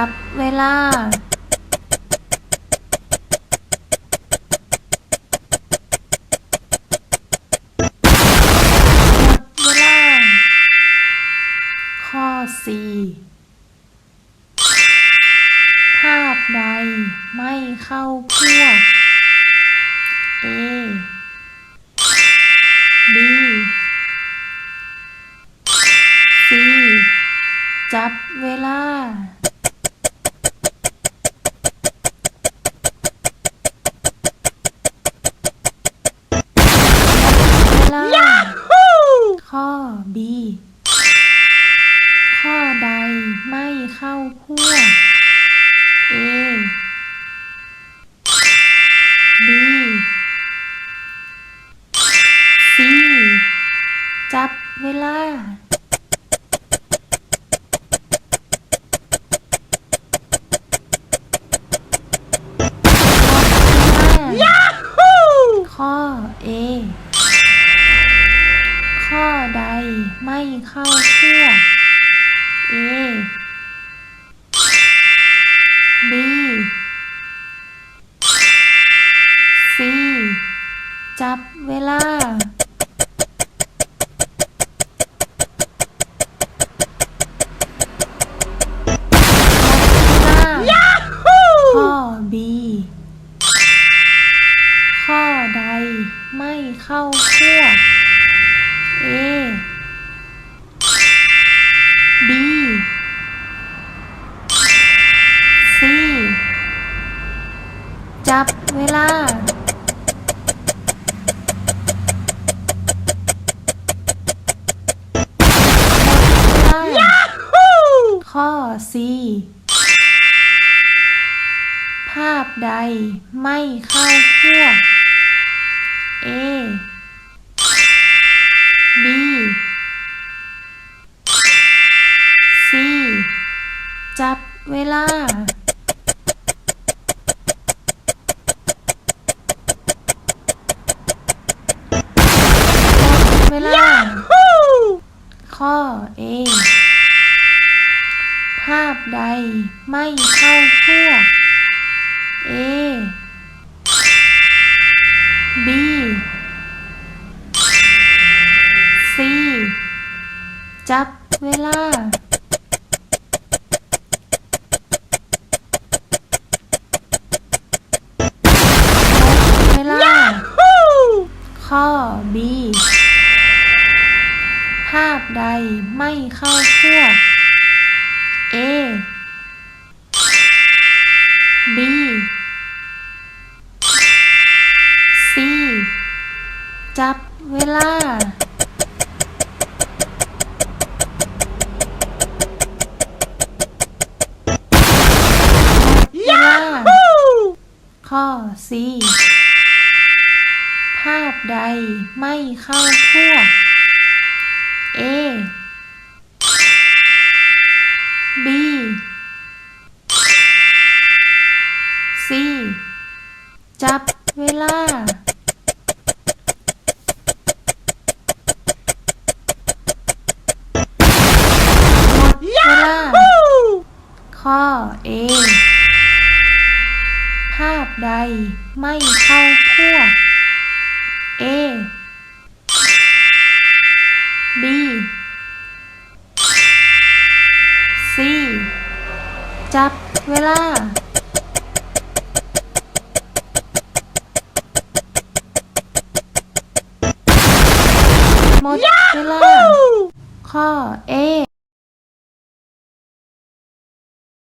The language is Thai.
จับเวลา หมดเวลา ข้อ 4 ภาพใดไม่เข้าพวก A B C จับเวลา A B C จับเวลาข้อ A ข้อใดไม่เข้าพวก A B C จับเวลา จับเวลา ข้อ C ภาพใดไม่เข้าพวก A B C จับเวลา หมดเวลาข้อ A ภาพใดไม่เข้าพวก A B C จับเวลา เวลา ข้อ B ภาพใด ไม่เข้าพวก A B C จับเวลาหมดเวลา ข้อ C ภาพใดไม่เข้าพวก A B C จับเวลา หมดเวลา ข้อ A ภาพใดไม่เข้าพวก A ซีจับเวลา หมดเวลา ข้อ A